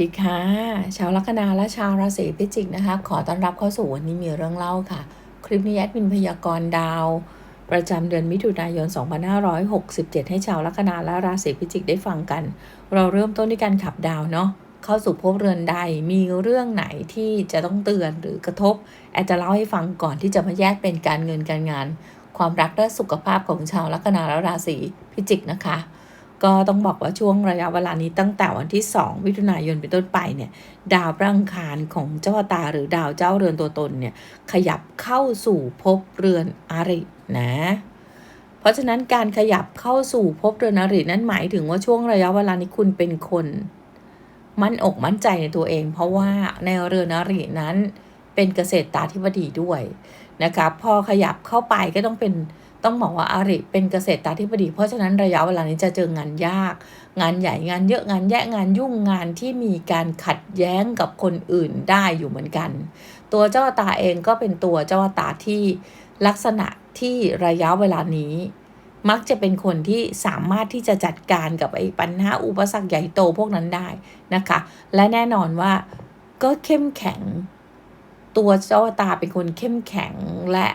สวัสดีค่ะ ชาวลัคนาและชาวราศีพิจิกนะคะ ขอต้อนรับเข้าสู่วันนี้มีเรื่องเล่าค่ะ คลิปนี้แอดมินพยากรณ์ดาว ประจำเดือนมิถุนายน 2567 ให้ชาวลัคนาและราศีพิจิกได้ฟังกัน เราเริ่มต้นด้วยการขับดาวเนาะเข้าสู่ภพเรือนใดมีเรื่องไหนที่จะต้องเตือนหรือกระทบ แอดจะเล่าให้ฟังก่อนที่จะมาแยกเป็นการเงินการงาน ความรักและสุขภาพของชาวลัคนาและราศีพิจิกนะคะ ก็ต้องบอกว่าช่วงระยะเวลานี้ตั้งแต่วันที่ 2 มิถุนายนเป็นต้นไปเนี่ยดาวพระอังคารของเจ้าตาหรือดาวเจ้าเรือนตัวตนเนี่ยขยับเข้าสู่ภพเรือนอรินะ เพราะฉะนั้นการขยับเข้าสู่ภพเรือนอรินั้นหมายถึงว่าช่วงระยะเวลานี้คุณเป็นคน มั่นอกมั่นใจในตัวเอง เพราะว่าในเรือนอรินั้นเป็นเกษตรตาธิบดีด้วยนะคะพอขยับเข้าไปก็ต้องเป็น ต้องบอกว่าอาริเป็นเกษตรตาธิบดี เพราะฉะนั้นระยะเวลานี้จะเจองานยาก งานใหญ่งานเยอะงานแยะงานยุ่งงานที่มีการขัดแย้งกับคนอื่นได้อยู่เหมือนกัน ตัวเจ้าตาเองก็เป็นตัวเจ้าตาที่ลักษณะที่ระยะเวลานี้ มักจะเป็นคนที่สามารถที่จะจัดการกับไอ้ปัญหาอุปสรรคใหญ่โตพวกนั้นได้นะคะ และแน่นอนว่าก็เข้มแข็ง ตัวเจ้าตาเป็นคนเข้มแข็งและ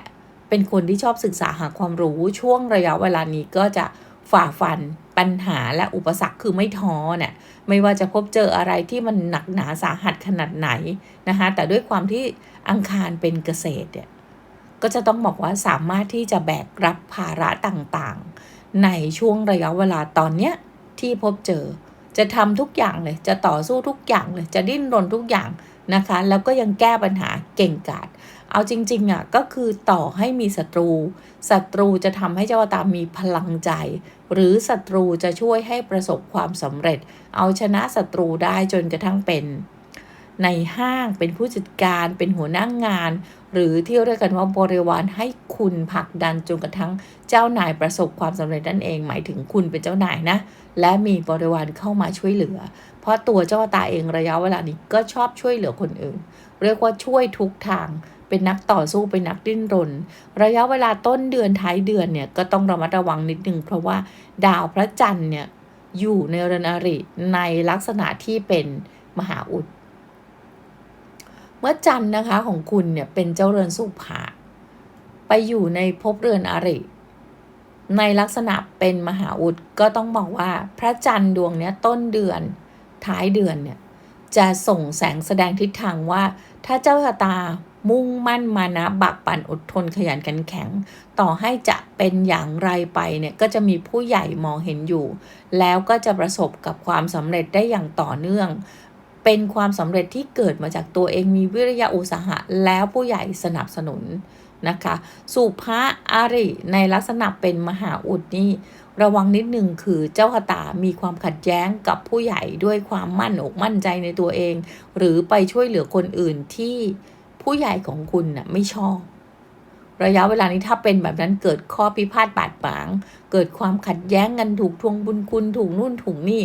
เป็นคนที่ชอบศึกษาหาความรู้ช่วงระยะเวลานี้ก็จะฝ่าฟันปัญหาและอุปสรรคคือไม่ท้อเนี่ยไม่ว่าจะพบเจออะไรที่มันหนักหนาสาหัสขนาดไหนนะคะแต่ด้วยความที่อังคารเป็นเกษตรเนี่ยก็จะต้องบอกว่าสามารถที่จะแบกรับภาระต่างๆ ในช่วงระยะเวลาตอนเนี้ยที่พบเจอ จะทำทุกอย่างเลย จะต่อสู้ทุกอย่างเลย จะดิ้นรนทุกอย่างนะคะ แล้วก็ยังแก้ปัญหาเก่งกาจ เอาจริงๆอะก็คือต่อให้มีศัตรูศัตรูจะทำให้เจ้าตามีพลังใจ หรือศัตรูจะช่วยให้ประสบความสำเร็จ เอาชนะศัตรูได้จนกระทั่งเป็นในห้างเป็นผู้จัดการเป็นหัวหน้างงาน หรือที่เรียกกันว่าบริวารให้คุณผลักดันจนกระทั่งเจ้านายประสบความสำเร็จนั่นเอง หมายถึงคุณเป็นเจ้านายนะ และมีบริวารเข้ามาช่วยเหลือ เพราะตัวเจ้าตาเองระยะเวลานี้ก็ชอบช่วยเหลือคนอื่น เรียกว่าช่วยทุกทาง เป็นนักต่อสู้เป็นนักดิ้นรน ระยะเวลาต้นเดือนท้ายเดือนเนี่ยก็ต้องระมัดระวังนิดนึงเพราะว่าดาวพระจันทร์เนี่ยอยู่ในเรือนอริในลักษณะที่เป็นมหาอุด เมื่อจันทร์นะคะของคุณเนี่ยเป็นเจ้าเรือนสุภาไปอยู่ในภพเรือนอริ ในลักษณะเป็นมหาอุดก็ต้องบอกว่าพระจันทร์ดวงเนี้ยต้นเดือนท้ายเดือนเนี่ยจะส่งแสงแสดงทิศทางว่า ถ้าเจ้าชะตา มุ่งมั่นมานะบักปั่นอดทนขยันกันแข็ง ต่อให้จะเป็นอย่างไรไปเนี่ยก็จะมีผู้ใหญ่มองเห็นอยู่ แล้วก็จะประสบกับความสำเร็จได้อย่างต่อเนื่อง เป็นความสำเร็จที่เกิดมาจากตัวเองมีวิริยะอุตสาหะ แล้วผู้ใหญ่สนับสนุนนะคะสุภาอาริในลักษณะเป็นมหาอุดนี่ระวังนิดหนึ่งคือเจ้าขตามีความขัดแย้งกับผู้ใหญ่ด้วยความมั่นอกมั่นใจในตัวเอง หรือไปช่วยเหลือคนอื่นที่ ผู้ใหญ่ของคุณน่ะไม่ชอบ ระยะเวลานี้ถ้าเป็นแบบนั้นเกิดข้อพิพาทบาดหมาง เกิดความขัดแย้งกันถูกทวงบุญคุณถูกนู่นถูกนี่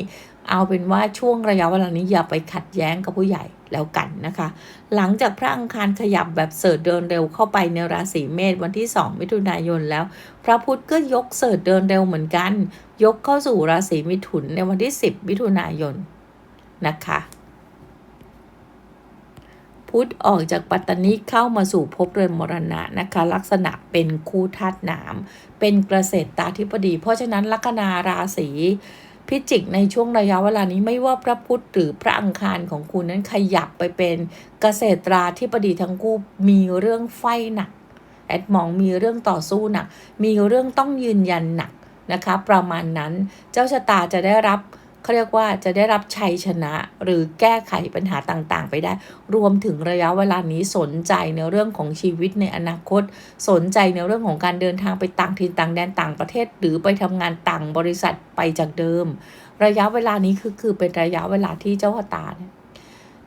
เอาเป็นว่าช่วงระยะเวลานี้อย่าไปขัดแย้งกับผู้ใหญ่แล้วกันนะคะ หลังจากพระอังคารขยับแบบเสิร์ชเดินเร็วเข้าไปในราศีเมษวันที่ 2 มิถุนายนแล้ว พระพุธก็ยกเสิร์ชเดินเร็วเหมือนกัน ยกเข้าสู่ราศีมิถุนในวันที่ 10 มิถุนายนนะคะ พุธออกจากปัตตานีเข้ามาสู่ภพเรือนมรณะนะคะ ลักษณะเป็นคู่ธาตุน้ำเป็นเกษตรตาธิปดี เพราะฉะนั้นลัคนาราศีพิจิกในช่วงระยะเวลานี้ไม่ว่าพระพุธหรือพระอังคารของคุณนั้นขยับไปเป็นเกษตราธิปดีทั้งคู่มีเรื่องไฟหนักแอดมองมีเรื่องต่อสู้หนัก มีเรื่องต้องยืนยันหนักนะคะ ประมาณนั้นเจ้าชะตาจะได้รับ เขาเรียกว่าจะได้รับชัยชนะหรือแก้ไขปัญหาต่างๆ ไปได้ รวมถึงระยะเวลานี้สนใจในเรื่องของชีวิตในอนาคต สนใจในเรื่องของการเดินทางไปต่างถิ่นต่างแดนต่างประเทศ หรือไปทำงานต่างบริษัทไปจากเดิม ระยะเวลานี้คือคือเป็นระยะเวลาที่เจ้าตาเนี่ย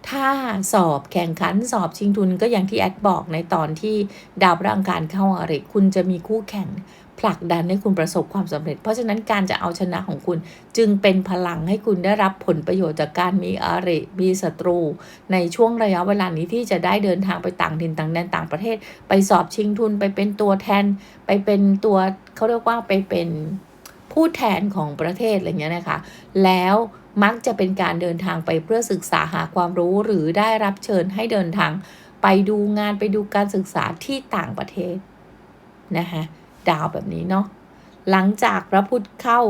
ถ้าสอบแข่งขันสอบชิงทุนก็อย่างที่แอดบอกในตอนที่ดาวพระอังคารเข้าอะไรคุณจะมีคู่แข่ง ผลักดันให้คุณประสบความสำเร็จ เพราะฉะนั้นการจะเอาชนะของคุณจึงเป็นพลังให้คุณได้รับผลประโยชน์จากการมีอาริมีศัตรู ในช่วงระยะเวลานี้ที่จะได้เดินทางไปต่างถิ่นต่างแดนต่างประเทศ ไปสอบชิงทุนไปเป็นตัวแทน ไปเป็นตัวเขาเรียกว่าไปเป็นผู้แทนของประเทศอะไรเงี้ยนะคะ แล้วมักจะเป็นการเดินทางไปเพื่อศึกษาหาความรู้หรือได้รับเชิญให้เดินทาง ไปดูงานไปดูการศึกษาที่ต่างประเทศนะคะ ดาวแบบนี้เนาะหลังจากพระพุธเข้า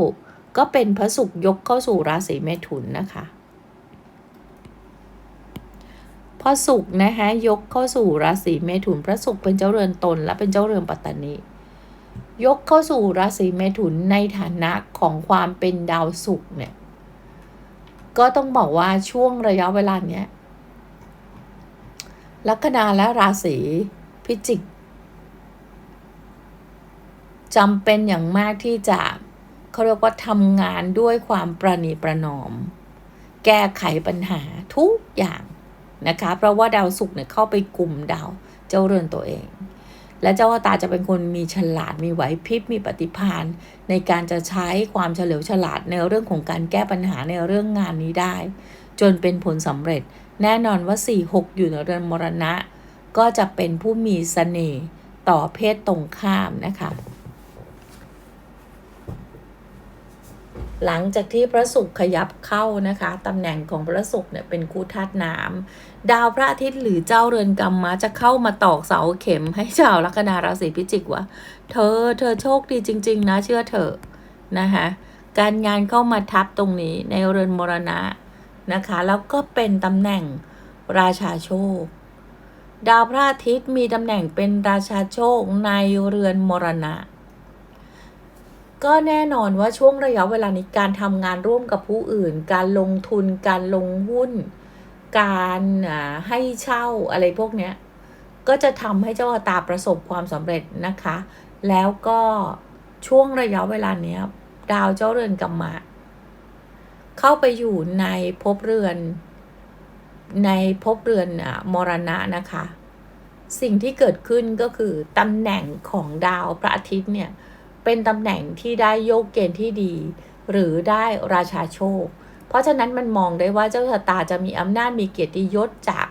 ก็เป็นพระศุกร์ยกเข้าสู่ราศีเมถุนนะคะพอศุกร์นะคะยกเข้าสู่ราศีเมถุนพระศุกร์เป็นเจ้าเรือนตน และเป็นเจ้าเรือนปัตตานียกเข้าสู่ราศีเมถุนในฐานะของความเป็นดาวศุกร์เนี่ยก็ต้องบอกว่าช่วงระยะเวลาเนี้ยลัคนาและราศีพิจิก จำเป็นอย่างมากที่จะเขาเรียกว่าทำงานด้วยความประนีประนอม แก้ไขปัญหาทุกอย่างนะคะ เพราะว่าดาวศุกร์เนี่ยเข้าไปกลุ่มดาวเจ้าเรือนตัวเอง และเจ้าตาจะเป็นคนมีฉลาดมีไหวพริบมีปฏิภาณในการจะใช้ความเฉลียวฉลาดในเรื่องของการแก้ปัญหาในเรื่องงานนี้ได้ จนเป็นผลสำเร็จ แน่นอนว่า 4 6 อยู่ในเรือนมรณะ ก็จะเป็นผู้มีสเสน่ห์ต่อเพศตรงข้ามนะคะ หลังจากที่พระศุกร์ขยับเข้านะคะตำแหน่งของพระศุกร์เนี่ยเป็นคู่ธาตุน้ำดาวพระอาทิตย์หรือเจ้าเรือนกรรมมาจะเข้ามาตอกเสาเข็มให้ชาวลัคนาราศีพิจิกว่า เธอเธอโชคดีจริง ๆ นะเชื่อเถอะนะคะการงานเข้ามาทับตรงนี้ในเรือนมรณะนะคะแล้วก็เป็นตำแหน่งราชาโชค ดาวพระอาทิตย์มีตำแหน่งเป็นราชาโชคในเรือนมรณะ ก็แน่นอนว่าช่วงระยะเวลานี้การทำงานร่วมกับผู้อื่น การลงทุน การลงหุ้น การให้เช่าอะไรพวกเนี้ย ก็จะทำให้เจ้าตาประสบความสำเร็จนะคะ แล้วก็ช่วงระยะเวลาเนี้ยดาวเจ้าเรือนกรรมะ เข้าไปอยู่ในภพเรือน ในภพเรือนอมรณะนะคะ สิ่งที่เกิดขึ้นก็คือตำแหน่งของดาวพระอาทิตย์เนี่ย เป็นตำแหน่งที่ได้โยกเกณฑ์ที่ดี หรือได้ราชาโชค เพราะฉะนั้นมันมองได้ว่าเจ้าชะตาจะมีอำนาจมีเกียรติยศจาก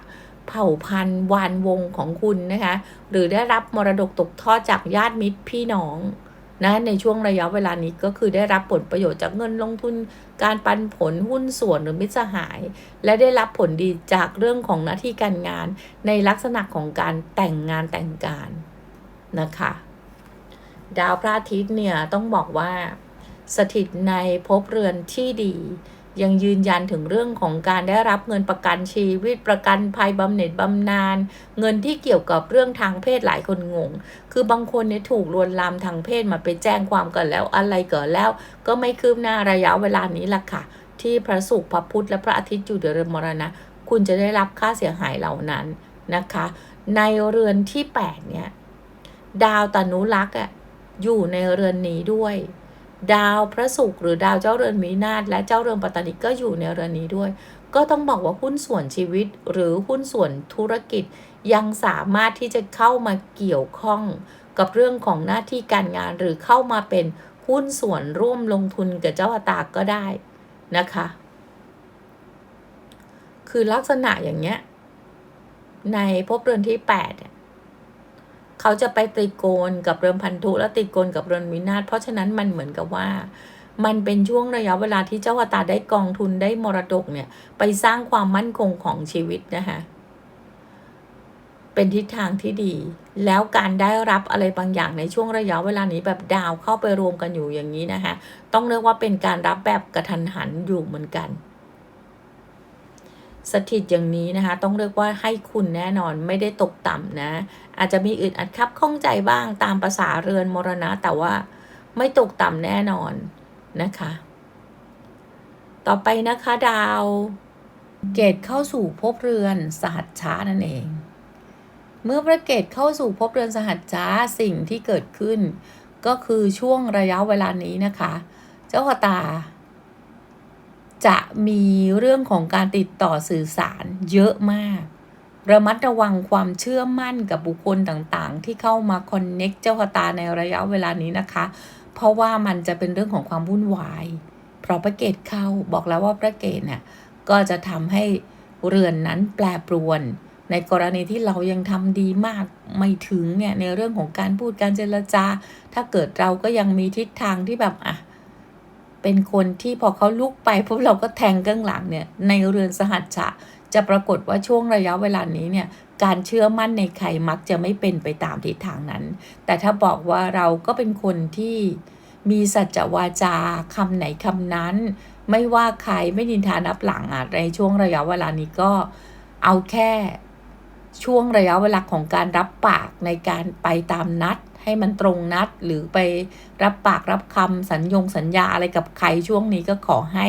เผ่าพันธุ์วานวงของคุณนะคะหรือได้รับมรดกตกทอดจากญาติมิตรพี่น้องนะในช่วงระยะเวลานี้ก็คือได้รับผลประโยชน์จากเงินลงทุน การปันผลหุ้นส่วนหรือมิตรสหาย และได้รับผลดีจากเรื่องของหน้าที่การงาน ในลักษณะของการแต่งงานแต่งการนะคะ ดาวพระอาทิตย์เนี่ยต้องบอกว่า สถิตในภพเรือนที่ดี ยังยืนยันถึงเรื่องของการได้รับเงินประกันชีวิตประกันภัยบำเหน็จบำนาญเงินที่เกี่ยวกับเรื่องทางเพศหลายคนงง คือบางคนเนี่ยถูกลวนลามทางเพศมาไปแจ้งความกันแล้วอะไรเกิดแล้ว ก็ไม่คืบหน้าระยะเวลานี้ล่ะค่ะ ที่พระศุกร์พระพุธและพระอาทิตย์อยู่เดือนมรณะ คุณจะได้รับค่าเสียหายเหล่านั้นนะคะ ในเรือนที่ 8 เนี่ย ดาวตนุรักษ์อะ อยู่ในเรือนนี้ด้วย ดาวพระศุกร์หรือดาวเจ้าเรือนมีนาฏและเจ้าเรือนปัตตานีก็อยู่ในเรือนนี้ด้วย ก็ต้องบอกว่าหุ้นส่วนชีวิตหรือหุ้นส่วนธุรกิจยังสามารถที่จะเข้ามาเกี่ยวข้องกับเรื่องของหน้าที่การงานหรือเข้ามาเป็นหุ้นส่วนร่วมลงทุนกับเจ้าอตาก็ได้นะคะ คือลักษณะอย่างเงี้ย ในภพเรือนที่8เขาจะไปติดโกนกับเรือนพันธุและติดโกนกับเรือนวินาศเพราะฉะนั้นมันเหมือนกับว่า มันเป็นช่วงระยะเวลาที่เจ้าตาได้กองทุนได้มรดกเนี่ย ไปสร้างความมั่นคงของชีวิตนะคะเป็นทิศทางที่ดี แล้วการได้รับอะไรบางอย่างในช่วงระยะเวลานี้แบบดาวเข้าไปรวมกันอยู่อย่างนี้นะคะต้องเรียกว่าเป็นการรับแบบกระทันหันอยู่เหมือนกัน สถิตอย่างนี้นะคะ ต้องเรียกว่าให้คุณแน่นอนไม่ได้ตกต่ำนะ อาจจะมีอึดอัดคับข้องใจบ้างตามภาษาเรือนมรณะ แต่ว่าไม่ตกต่ำแน่นอนนะคะ ต่อไปนะคะดาว เกตเข้าสู่ภพเรือนสหัสช้านั่นเอง เมื่อพระเกตเข้าสู่ภพเรือนสหัสช้าสิ่งที่เกิดขึ้น ก็คือช่วงระยะเวลานี้นะคะ เจ้าตา จะมีเรื่องของการติดต่อสื่อสารเยอะมาก ระมัดระวังความเชื่อมั่นกับบุคคลต่างๆ ที่เข้ามาคอนเน็กเจ้าตาในระยะเวลานี้นะคะ เพราะว่ามันจะเป็นเรื่องของความวุ่นวาย เพราะพระเกตเข้าบอกแล้วว่าพระเกตเนี่ยก็จะทำให้เรือนนั้นแปรปรวน ในกรณีที่เรายังทำดีมากไม่ถึงเนี่ยในเรื่องของการพูดการเจรจา ถ้าเกิดเราก็ยังมีทิศทางที่แบบอะ เป็นคนที่พอเขาลุกไปพวกเราก็แทงข้างหลังเนี่ยในเรือนสหัชชะ จะปรากฏว่าช่วงระยะเวลานี้เนี่ยการเชื่อมั่นในใครมักจะไม่เป็นไปตามทิศทางนั้น แต่ถ้าบอกว่าเราก็เป็นคนที่มีสัจวาจาคำไหนคำนั้น ไม่ว่าใครไม่นินทานับหลังอะในช่วงระยะเวลานี้ก็เอาแค่ช่วงระยะเวลาของการรับปากในการไปตามนัด ให้มันตรงนัดหรือไปรับปากรับคำสัญญงสัญญาอะไรกับใครช่วงนี้ก็ขอให้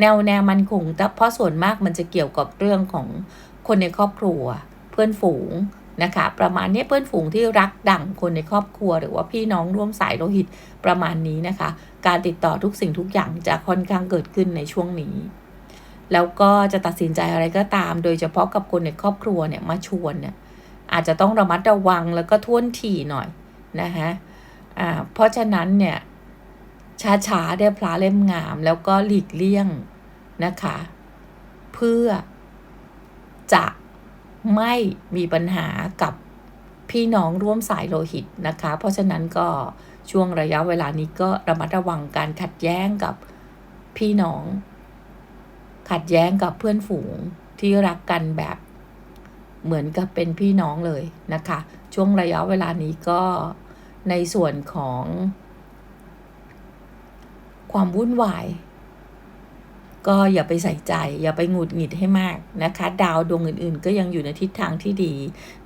แนวแนวมันคงแต่เพราะส่วนมากมันจะเกี่ยวกับเรื่องของคนในครอบครัว เพื่อนฝูงนะคะประมาณนี้เพื่อนฝูงที่รักดั่งคนในครอบครัว หรือว่าพี่น้องร่วมสายโลหิตประมาณนี้นะคะ การติดต่อทุกสิ่งทุกอย่างจะค่อนข้างเกิดขึ้นในช่วงนี้ แล้วก็จะตัดสินใจอะไรก็ตาม โดยเฉพาะกับคนในครอบครัวเนี่ยมาชวนเนี่ยอาจจะต้องระมัดระวังแล้วก็ท่วนทีหน่อย นะคะอ่าเพราะฉะนั้นเนี่ยช้าๆได้พระเล่มงาม แล้วก็หลีกเลี่ยงนะคะ เพื่อจะไม่มีปัญหากับพี่น้องร่วมสายโลหิตนะคะ เพราะฉะนั้นก็ช่วงระยะเวลานี้ก็ระมัดระวังการขัดแย้งกับพี่น้อง ขัดแย้งกับเพื่อนฝูงที่รักกันแบบเหมือนกับเป็นพี่น้องเลยนะคะ ช่วงระยะเวลานี้ก็ ในส่วนของความวุ่นวาย ก็อย่าไปใส่ใจ อย่าไปหงุดหงิดให้มากนะคะ ดาวดวงอื่นๆ ก็ยังอยู่ในทิศทางที่ดี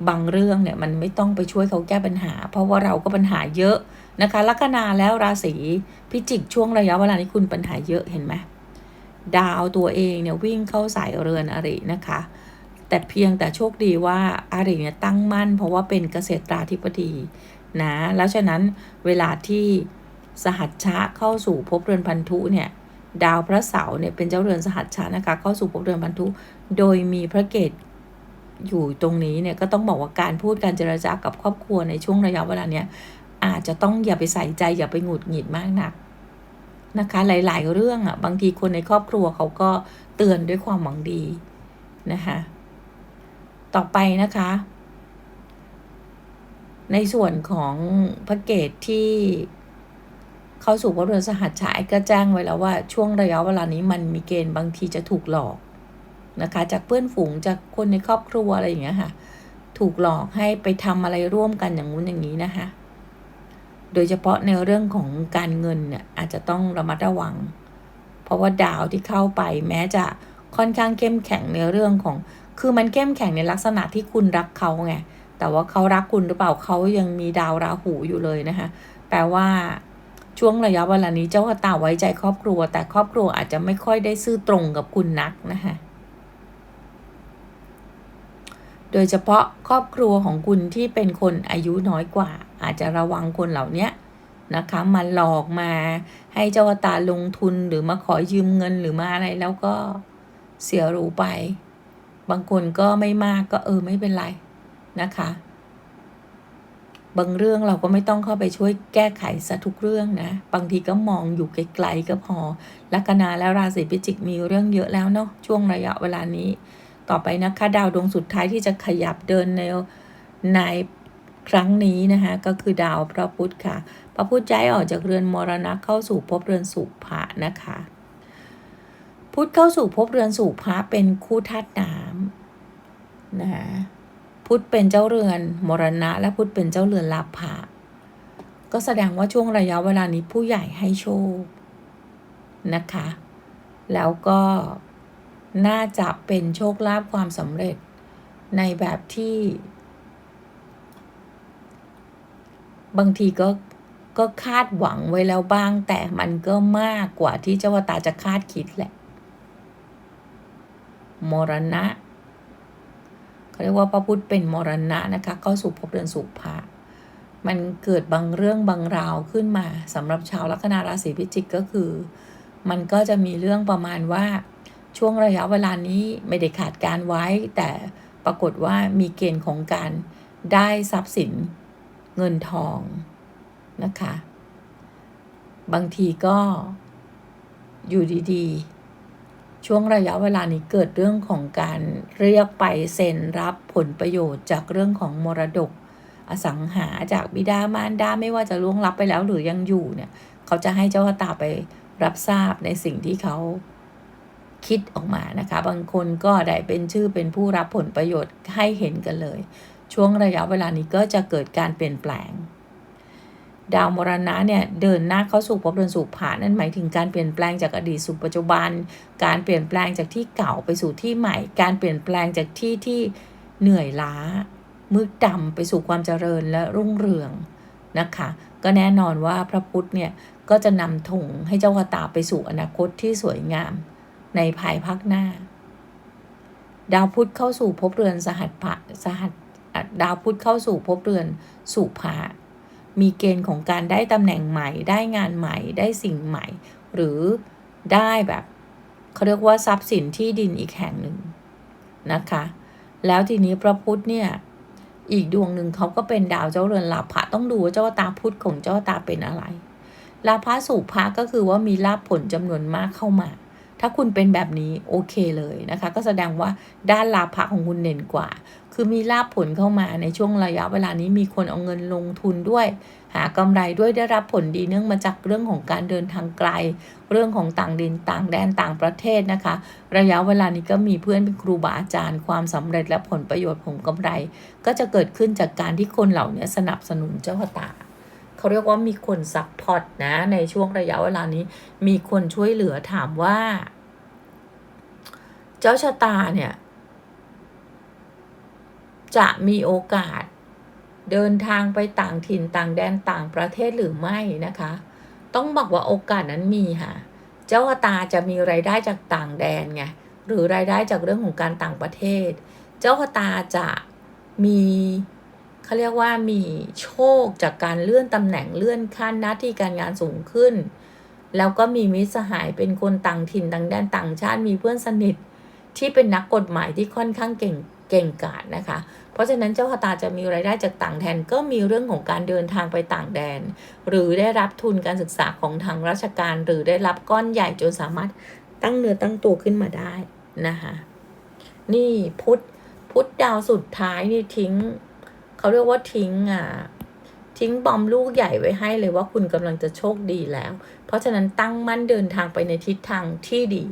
บางเรื่องเนี่ยมันไม่ต้องไปช่วยเขาแก้ปัญหา เพราะว่าเราก็ปัญหาเยอะนะคะลัคนาแล้วราศีพิจิกช่วงระยะเวลานี้คุณปัญหาเยอะเห็นไหมดาวตัวเองเนี่ยวิ่งเข้าสายเรือนอรินะคะ แต่เพียงแต่โชคดีว่าอาริเนี่ยตั้งมั่น เพราะว่าเป็นเกษตราธิบดี นะ แล้วฉะนั้นเวลาที่สหัชชะเข้าสู่ภพเรือนพันธุเนี่ยดาวพระเสาร์เนี่ยเป็นเจ้าเรือนสหัชชะนะคะเข้าสู่ภพเรือนพันธุ โดยมีพระเกตอยู่ตรงนี้เนี่ยก็ต้องบอกว่าการพูดการเจรจากับครอบครัวในช่วงระยะเวลาเนี้ยอาจจะต้องอย่าไปใส่ใจอย่าไปหงุดหงิดมากนักนะคะ หลาย ๆ เรื่องอะ่ะบางทีคนในครอบครัวเขาก็เตือนด้วยความหวังดีนะคะต่อไปนะคะ ในส่วนของพระเกตที่เข้าสู่พระเรือนสหัสฉายก็แจ้งไว้แล้วว่าช่วงระยะเวลานี้มันมีเกณฑ์บางทีจะถูกหลอกนะคะ จากเพื่อนฝูงจากคนในครอบครัวอะไรอย่างเงี้ยค่ะ ถูกหลอกให้ไปทำอะไรร่วมกันอย่างนู้นอย่างนี้นะคะ โดยเฉพาะในเรื่องของการเงินเนี่ยอาจจะต้องระมัดระวัง เพราะว่าดาวที่เข้าไปแม้จะค่อนข้างเข้มแข็งในเรื่องของ คือมันเข้มแข็งในลักษณะที่คุณรักเขาไง แต่ว่าเขารักคุณหรือเปล่าเขายังมีดาวราหูอยู่เลยนะคะ แปลว่าช่วงระยะเวลานี้เจ้าตาไว้ใจครอบครัว แต่ครอบครัวอาจจะไม่ค่อยได้ซื่อตรงกับคุณนักนะคะโดยเฉพาะครอบครัวของคุณที่เป็นคนอายุน้อยกว่า อาจจะระวังคนเหล่านี้นะคะมาหลอกมาให้เจ้าตาลงทุนหรือมาขอยืมเงินหรือมาอะไรแล้วก็เสียรู้ไป บางคนก็ไม่มากก็เออไม่เป็นไร นะคะ บางเรื่องเราก็ไม่ต้องเข้าไปช่วยแก้ไขซะทุกเรื่องนะ บางทีก็มองอยู่ไกลๆก็พอ ลัคนาแล้วราศีพิจิกมีเรื่องเยอะแล้วเนาะช่วงระยะเวลานี้ ต่อไปนะคะ ดาวดวงสุดท้ายที่จะขยับเดินในในครั้งนี้นะคะก็คือดาวพระพุธค่ะ พระพุธย้ายออกจากเรือนมรณะเข้าสู่ภพเรือนสุภะนะคะ พุธเข้าสู่ภพเรือนสุภะเป็นคู่ธาตุน้ำนะคะ พุธเป็นเจ้าเรือน มรณะ และพุธเป็นเจ้าเรือนลาภะก็แสดงว่าช่วงระยะเวลานี้ผู้ใหญ่ให้โชคนะคะ แล้วก็น่าจะเป็นโชคลาภความสำเร็จในแบบที่ บางทีก็ก็คาดหวังไว้แล้วบ้าง แต่มันก็มากกว่าที่เจ้าวตาจะคาดคิดแหละ มรณะ เขาเรียกว่าพระพุทธเป็นมรณะนะคะเข้าสู่ภพเรือนสุภามันเกิดบางเรื่องบางราวขึ้นมาสำหรับชาวลัคนาราศีพิจิกก็คือ มันก็จะมีเรื่องประมาณว่าช่วงระยะเวลานี้ไม่ได้ขาดการไว้ แต่ปรากฏว่ามีเกณฑ์ของการได้ทรัพย์สินเงินทองนะคะ บางทีก็อยู่ดี ๆ ช่วงระยะเวลานี้เกิดเรื่องของการเรียกไปเซ็นรับผลประโยชน์จากเรื่องของมรดก อสังหาจากบิดามารดาไม่ว่าจะล่วงลับไปแล้วหรือยังอยู่เนี่ยเขาจะให้เจ้าตาไปรับทราบในสิ่งที่เขาคิดออกมานะคะ บางคนก็ได้เป็นชื่อเป็นผู้รับผลประโยชน์ให้เห็นกันเลย ช่วงระยะเวลานี้ก็จะเกิดการเปลี่ยนแปลง ดาวมรณะเนี่ยเดินหน้าเข้าสู่ภพเดินสู่ผ่านนั่นหมายถึงการเปลี่ยนแปลงจากอดีตสู่ปัจจุบัน การเปลี่ยนแปลงจากที่เก่าไปสู่ที่ใหม่ การเปลี่ยนแปลงจากที่ที่เหนื่อยล้า มืดดำไปสู่ความเจริญและรุ่งเรืองนะคะ ก็แน่นอนว่าพระพุทธเนี่ยก็จะนำถงให้เจ้ากตาไปสู่อนาคตที่สวยงาม ในภายภาคหน้า ดาวพุธเข้าสู่ภพเรือนสหัสพะสหัสดาวพุธเข้าสู่ภพเรือนสุภา มีเกณฑ์ของการได้ตำแหน่งใหม่ ได้งานใหม่ ได้สิ่งใหม่ หรือได้แบบเขาเรียกว่าทรัพย์สินที่ดินอีกแห่งหนึ่งนะคะ แล้วทีนี้พระพุธเนี่ยอีกดวงหนึ่งเขาก็เป็นดาวเจ้าเรือนลาภะต้องดูว่าเจ้าตาพุธของเจ้าตาเป็นอะไรลาภะสุภะก็คือว่ามีลาภผลจำนวนมากเข้ามา ถ้าคุณเป็นแบบนี้โอเคเลยนะคะ ก็แสดงว่าด้านลาภะของคุณเด่นกว่า คือมีลาภผลเข้ามาในช่วงระยะเวลานี้มีคนเอาเงินลงทุนด้วย หากำไรด้วยได้รับผลดีเนื่องมาจากเรื่องของการเดินทางไกล เรื่องของต่างดินต่างแดนต่างประเทศนะคะ ระยะเวลานี้ก็มีเพื่อนเป็นครูบาอาจารย์ ความสำเร็จและผลประโยชน์ผลกำไร ก็จะเกิดขึ้นจากการที่คนเหล่านี้สนับสนุนเจ้าชะตาเขาเรียกว่ามีคนซัพพอร์ตนะในช่วงระยะเวลานี้ มีคนช่วยเหลือถามว่า เจ้าชะตาเนี่ย จะมีโอกาสเดินทางไปต่างถิ่นต่างแดนต่างประเทศหรือไม่นะคะ ต้องบอกว่าโอกาสนั้นมีค่ะ เจ้าตาจะมีรายได้จากต่างแดนไงหรือรายได้จากเรื่องของการต่างประเทศ เจ้าตาจะมีเขาเรียกว่ามีโชคจากการเลื่อนตำแหน่งเลื่อนขั้นหน้าที่การงานสูงขึ้น แล้วก็มีมิตรสหายเป็นคนต่างถิ่นต่างแดนต่างชาติมีเพื่อนสนิท ที่เป็นนักกฎหมายที่ค่อนข้างเก่ง เก่งกาจนะคะ เพราะฉะนั้นเจ้าชะตาจะมีรายได้จากต่างแดนก็มีเรื่องของการเดินทางไปต่างแดน หรือได้รับทุนการศึกษาของทางราชการ หรือได้รับก้อนใหญ่จนสามารถตั้งเนื้อตั้งตัวขึ้นมาได้นะคะนี่พุทธพุทธดาวสุดท้ายนี่ทิ้งเขาเรียกว่าทิ้งอะทิ้งบอมลูกใหญ่ไว้ให้เลยว่าคุณกำลังจะโชคดีแล้ว เพราะฉะนั้นตั้งมั่นเดินทางไปในทิศทางที่ดี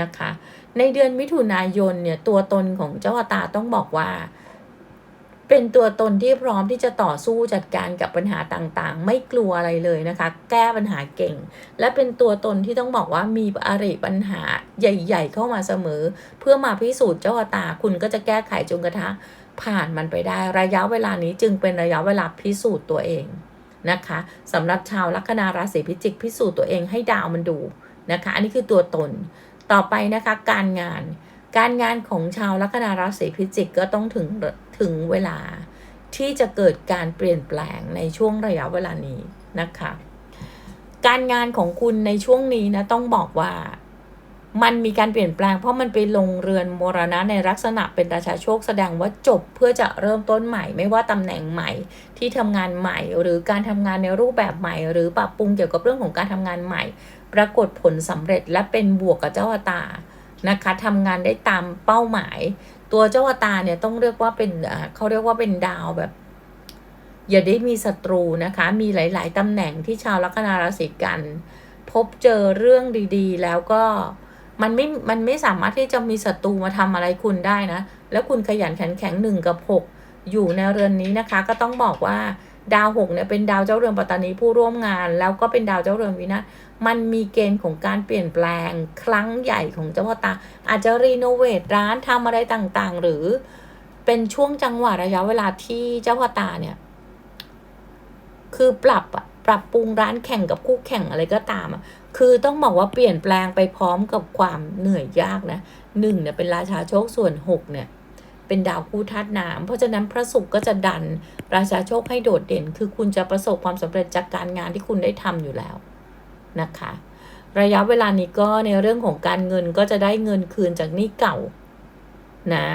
นะคะ ในเดือนมิถุนายนเนี่ยตัวตนของเจ้าอตาต้องบอกว่า เป็นตัวตนที่พร้อมที่จะต่อสู้จัดการกับปัญหาต่างๆ ไม่กลัวอะไรเลยนะคะ แก้ปัญหาเก่ง และเป็นตัวตนที่ต้องบอกว่ามีอะไรปัญหาใหญ่ ๆ เข้ามาเสมอ เพื่อมาพิสูจน์เจ้าอตาคุณก็จะแก้ไขจนกระทั่งผ่านมันไปได้ระยะเวลานี้จึงเป็นระยะเวลาพิสูจน์ตัวเองนะคะสำหรับชาวลัคนาราศีพิจิกพิสูจน์ตัวเองให้ดาวมันดูนะคะ อันนี้คือตัวตน ต่อไปนะคะการงาน การงานของชาวลัคนาราศีพิจิกก็ต้องถึงถึงเวลาที่จะเกิดการเปลี่ยนแปลงในช่วงระยะเวลานี้นะคะ การงานของคุณในช่วงนี้นะต้องบอกว่ามันมีการเปลี่ยนแปลงเพราะมันไปลงเรือนมรณะในลักษณะเป็นราชาโชคแสดงว่าจบเพื่อจะเริ่มต้นใหม่ ไม่ว่าตำแหน่งใหม่ที่ทำงานใหม่ หรือการทำงานในรูปแบบใหม่ หรือปรับปรุงเกี่ยวกับเรื่องของการทำงานใหม่ ปรากฏผลสำเร็จและเป็นบวกกับเจ้าอตานะคะทำงานได้ตามเป้าหมาย ตัวเจ้าอตาเนี่ยต้องเรียกว่าเป็นเขาเรียกว่าเป็นดาวแบบ อย่าได้มีศัตรูนะคะ มีหลาย ๆตำแหน่งที่ชาวลัคนาราศีกัน พบเจอเรื่องดีๆ แล้วก็มันไม่ มันไม่สามารถที่จะมีศัตรูมาทำอะไรคุณได้นะ แล้วคุณขยันขันแข็งหนึ่งกับหกอยู่ในเรือนนี้นะคะ ก็ต้องบอกว่า ดาวหกเนี่ยเป็นดาวเจ้าเรือนปัตตานีผู้ร่วมงาน แล้วก็เป็นดาวเจ้าเรือนวินาศมันมีเกณฑ์ของการเปลี่ยนแปลงครั้งใหญ่ของเจ้าพ่อตา อาจจะรีโนเวทร้านทำอะไรต่างๆ หรือเป็นช่วงจังหวะระยะเวลาที่เจ้าพ่อตาเนี่ย คือปรับอะปรับปรุงร้านแข่งกับคู่แข่งอะไรก็ตามอะคือต้องบอกว่าเปลี่ยนแปลงไปพร้อมกับความเหนื่อยยากนะหนึ่งเนี่ยเป็นราชาโชคส่วนหกเนี่ย เป็นดาวคู่ธาตุน้ำเพราะฉะนั้นพระศุกร์ก็จะดันราชาโชคให้โดดเด่น คือคุณจะประสบความสำเร็จจากการงานที่คุณได้ทำอยู่แล้วนะคะ ระยะเวลานี้ก็ในเรื่องของการเงินก็จะได้เงินคืนจากหนี้เก่านะ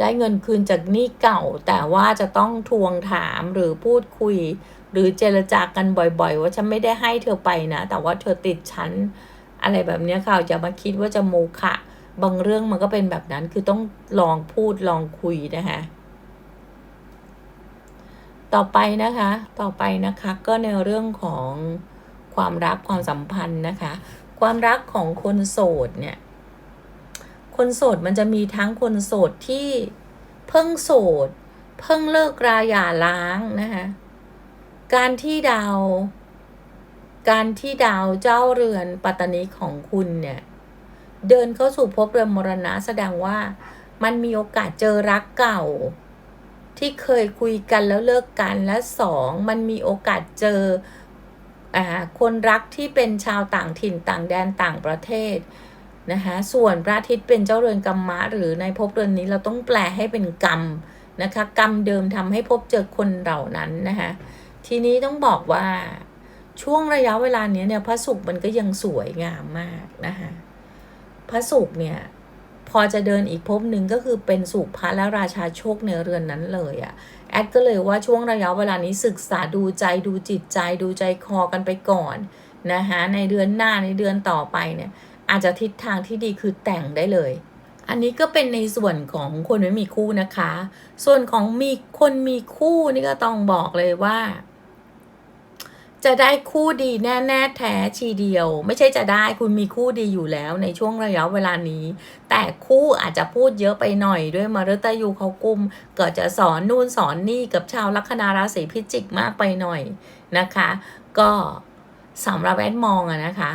ได้เงินคืนจากหนี้เก่า แต่ว่าจะต้องทวงถามหรือพูดคุย หรือเจรจากันบ่อยๆ ว่าฉันไม่ได้ให้เธอไปนะ แต่ว่าเธอติดฉัน อะไรแบบนี้ค่ะอย่ามาคิดว่าจะโมฆะบางเรื่องมันก็เป็นแบบนั้นคือต้องลองพูดลองคุยนะคะต่อไปนะคะ ต่อไปนะคะก็ในเรื่องของความรักความสัมพันธ์นะคะ ความรักของคนโสดเนี่ย คนโสดมันจะมีทั้งคนโสดที่เพิ่งโสด เพิ่งเลิกราหย่าร้างนะคะ การที่ดาว การที่ดาวเจ้าเรือนปัตตานีของคุณเนี่ย เดินเข้าสู่ภพเรือนมรณะแสดงว่ามันมีโอกาสเจอรักเก่า ที่เคยคุยกันแล้วเลิกกันและสองมันมีโอกาสเจออ่าคนรักที่เป็นชาวต่างถิ่นต่างแดนต่างประเทศนะคะส่วนพระอาทิตย์เป็นเจ้าเรือนกรรมะ หรือในภพเรือนนี้เราต้องแปลให้เป็นกรรมนะคะกรรมเดิมทำให้พบเจอคนเหล่านั้นนะคะทีนี้ต้องบอกว่า ช่วงระยะเวลาเนี้ยเนี่ยพระศุกร์มันก็ยังสวยงามมากนะคะพระศุกร์เนี่ยพอจะเดินอีกภพหนึ่งก็คือเป็นสุภะและราชาโชคในเรือนนั้นเลยอะ่ะแอดก็เลยว่าช่วงระยะเวลานี้ศึกษาดูใจดูจิตใจดูใจคอกันไปก่อนนะคะในเดือนหน้าในเดือนต่อไปเนี่ย อาจจะทิศทางที่ดีคือแต่งได้เลย อันนี้ก็เป็นในส่วนของคนไม่มีคู่นะคะ ส่วนของมีคนมีคู่นี่ก็ต้องบอกเลยว่า จะได้คู่ดีแน่แน่แท้ทีเดียว ไม่ใช่จะได้คุณมีคู่ดีอยู่แล้วในช่วงระยะเวลานี้ แต่คู่อาจจะพูดเยอะไปหน่อยด้วยมฤตยูเขากุม เก็จะสอนนู่นสอนนี่กับชาวลัคนาราศีพิจิกมากไปหน่อยนะคะ ก็สำหรับแอดมองอะนะคะ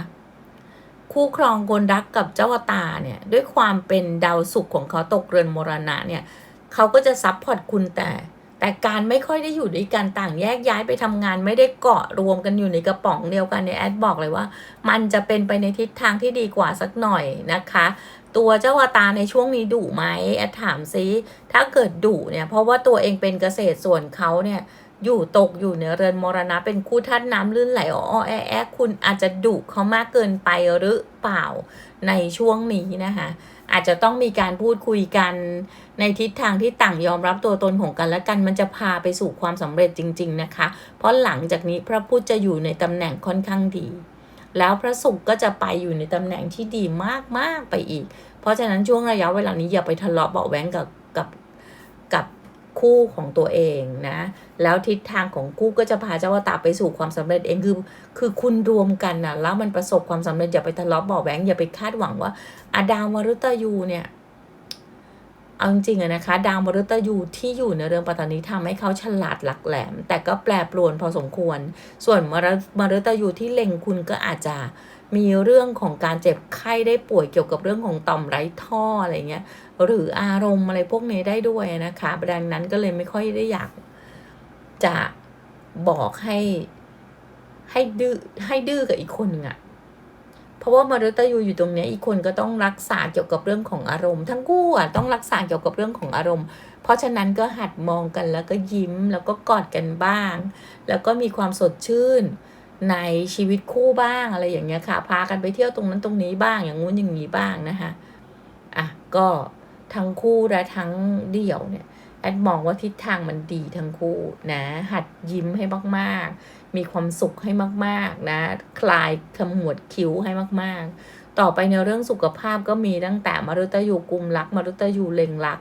คู่ครองคนรักกับเจ้าตาเนี่ยด้วยความเป็นดาวศุกร์ของเขาตกเรือนมรณะเนี่ยเขาก็จะซับพอร์ตคุณแต่ แต่การไม่ค่อยได้อยู่ด้วยกันต่างแยกย้ายไปทำงานไม่ได้เกาะรวมกันอยู่ในกระป๋องเดียวกันเนี่ยแอดบอกเลยว่า มันจะเป็นไปในทิศทางที่ดีกว่าสักหน่อยนะคะ ตัวเจ้าอตาในช่วงนี้ดุไหมแอดถามซิถ้าเกิดดุเนี่ยเพราะว่าตัวเองเป็นเกษตรส่วนเขาเนี่ย อยู่ตกอยู่ในเรือนมรณะ เป็นคู่ธาตุน้ำลื่นไหลอ้อแอแอคุณอาจจะดุเขามากเกินไปหรือเปล่าในช่วงนี้นะคะอาจจะต้องมีการพูดคุยกันในทิศทางที่ต่างยอมรับตัวตนของกันและกันมันจะพาไปสู่ความสำเร็จจริง ๆนะคะ เพราะหลังจากนี้พระพุธจะอยู่ในตำแหน่งค่อนข้างดี แล้วพระศุกร์ก็จะไปอยู่ในตำแหน่งที่ดีมากๆไปอีก เพราะฉะนั้นช่วงระยะเวลานี้อย่าไปทะเลาะเบาะแว้งกับกับกับ คู่ของตัวเองนะ แล้วทิศทางของคู่ก็จะพาเจ้าวตาไปสู่ความสำเร็จเองคือคือคุณรวมกันนะแล้วมันประสบความสำเร็จอย่าไปทะเลาะบาะแวงอย่าไปคาดหวังว่าอาดาวมฤตยูเนี่ยเอาจริงๆอะนะคะ ดาวมฤตยูที่อยู่ในเรือนปัตตานีทำให้เขาฉลาดหลักแหลม แต่ก็แปรปรวนพอสมควร ส่วนมรมฤตยูที่เล็งคุณก็อาจจะ มีเรื่องของการเจ็บไข้ได้ป่วยเกี่ยวกับเรื่องของต่อมไร้ท่ออะไรเงี้ยหรืออารมณ์อะไรพวกนี้ได้ด้วยนะคะดังนั้นก็เลยไม่ค่อยได้อยากจะบอกให้ให้ดื้อให้ดื้อกับอีกคนหนึ่งอะเพราะว่ามฤตยูอยู่ตรงนี้อีกคนก็ต้องรักษาเกี่ยวกับเรื่องของอารมณ์ ทั้งคู่อะต้องรักษาเกี่ยวกับเรื่องของอารมณ์ เพราะฉะนั้นก็หัดมองกันแล้วก็ยิ้มแล้วก็กอดกันบ้าง แล้วก็มีความสดชื่น ในชีวิตคู่บ้างอะไรอย่างเงี้ยค่ะ พากันไปเที่ยวตรงนั้นตรงนี้บ้าง อย่างงู้นอย่างนี้บ้างนะคะอะก็ทั้งคู่และทั้งเดี่ยวเนี่ยแอดมองว่าทิศทางมันดีทั้งคู่นะ หัดยิ้มให้มากๆ มีความสุขให้มากๆ นะ คลายขมวดคิ้วให้มากๆ ต่อไปในเรื่องสุขภาพก็มีตั้งแต่มฤตยูกุมรักมฤตยูเล็งรัก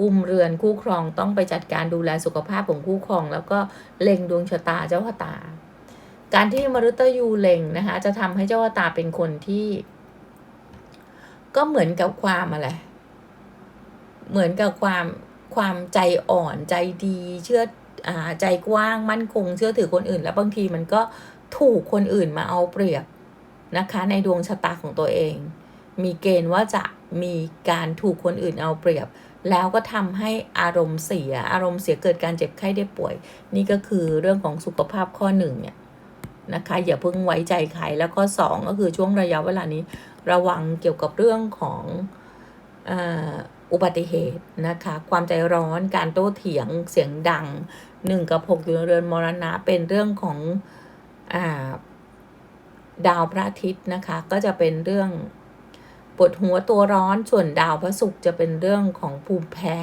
กุมเรือนคู่ครองต้องไปจัดการดูแลสุขภาพของคู่ครอง แล้วก็เล็งดวงชะตาเจ้าชะตา การที่มฤตยูเล็งนะคะ จะทำให้เจ้าตาเป็นคนที่ ก็เหมือนกับความอะไรเหมือนกับความความใจอ่อนใจดีเชื่ออ่าใจกว้างมั่นคง เชื่อถือคนอื่น แล้วบางทีมันก็ถูกคนอื่นมาเอาเปรียบนะคะ ในดวงชะตาของตัวเอง มีเกณฑ์ว่าจะมีการถูกคนอื่นเอาเปรียบ แล้วก็ทำให้อารมณ์เสีย อารมณ์เสียเกิดการเจ็บไข้ได้ป่วย นี่ก็คือเรื่องของสุขภาพข้อหนึ่งเนี่ย นะคะ อย่าเพิ่งไว้ใจใครแล้วข้อสองก็คือช่วงระยะเวลานี้ ระวังเกี่ยวกับเรื่องของอ,อุบัติเหตุนะคะ ความใจร้อนการโต้เถียงเสียงดังหนึ่งกับหกอยู่ในเรือนมรณะเป็นเรื่องของอาดาวพระอาทิตย์นะคะ ก็จะเป็นเรื่องปวดหัวตัวร้อนส่วนดาวพระศุกร์จะเป็นเรื่องของภูมิแพ้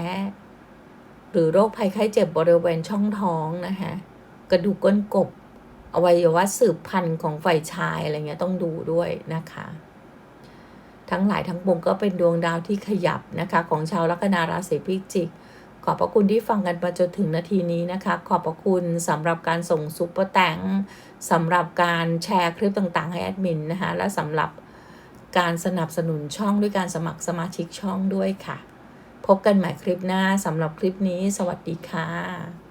หรือโรคภัยไข้เจ็บบริเวณช่องท้องนะคะกระดูกก้นกบ อวัยวะสืบพันธุ์ของฝ่ายชายอะไรเงี้ยต้องดูด้วยนะคะ ทั้งหลายทั้งปวงก็เป็นดวงดาวที่ขยับนะคะ ของชาวลัคนาราศีพิจิก ขอบพระคุณที่ฟังกันมาจนถึงนาทีนี้นะคะ ขอบพระคุณสำหรับการส่งซุปเปอร์แตงสำหรับการแชร์คลิปต่างๆ ให้แอดมินนะคะและสำหรับการสนับสนุนช่องด้วยการสมัครสมาชิกช่องด้วยค่ะ พบกันใหม่คลิปหน้าสำหรับคลิปนี้ สวัสดีค่ะ